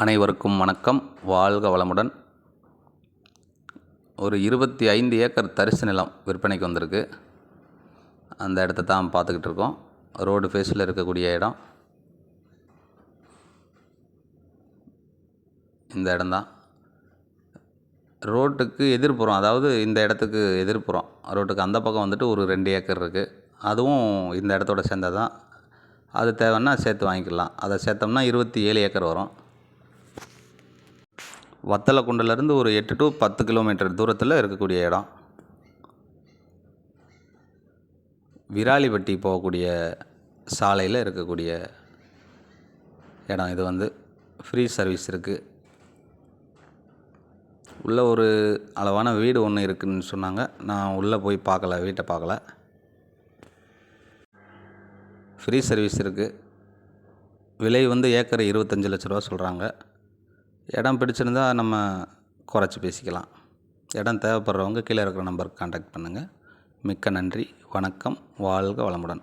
அனைவருக்கும் வணக்கம். வாழ்க வளமுடன். ஒரு இருபத்தி ஐந்து ஏக்கர் தரிசு நிலம் விற்பனைக்கு வந்திருக்கு. அந்த இடத்த தான் பார்த்துக்கிட்டு இருக்கோம். ரோடு ஃபேஸில் இருக்கக்கூடிய இடம். இந்த இடம்தான் ரோட்டுக்கு எதிர்ப்புறம் அதாவது இந்த இடத்துக்கு எதிர்ப்புறம் ரோட்டுக்கு அந்த பக்கம் வந்துட்டு ஒரு ரெண்டு ஏக்கர் இருக்குது அதுவும் இந்த இடத்தோட சேர்ந்தது தான். அது தேவைன்னா சேர்த்து வாங்கிக்கலாம். அதை சேர்த்தோம்னா இருபத்தி ஏழு ஏக்கர் வரும். வத்தலக்குண்டிலேருந்து ஒரு எட்டு டு பத்து கிலோமீட்டர் தூரத்தில் இருக்கக்கூடிய இடம். விராலிப்பட்டி போகக்கூடிய சாலையில் இருக்கக்கூடிய இடம் இது வந்து. ஃப்ரீ சர்வீஸ் இருக்குது உள்ளே ஒரு அளவான வீடு ஒன்று இருக்குதுன்னு சொன்னாங்க. நான் உள்ளே போய் பார்க்கல வீட்டை பார்க்கல. ஃப்ரீ சர்வீஸ் இருக்குது விலை வந்து ஏக்கர் இருபத்தஞ்சி லட்ச ரூபா சொல்கிறாங்க இடம் பிடிச்சிருந்தா நம்ம குறைச்சி பேசிக்கலாம். இடம் தேவைப்படுறவங்க கீழே இருக்கிற நம்பருக்கு காண்டாக்ட் பண்ணுங்கள் மிக்க நன்றி. வணக்கம். வாழ்க வளமுடன்.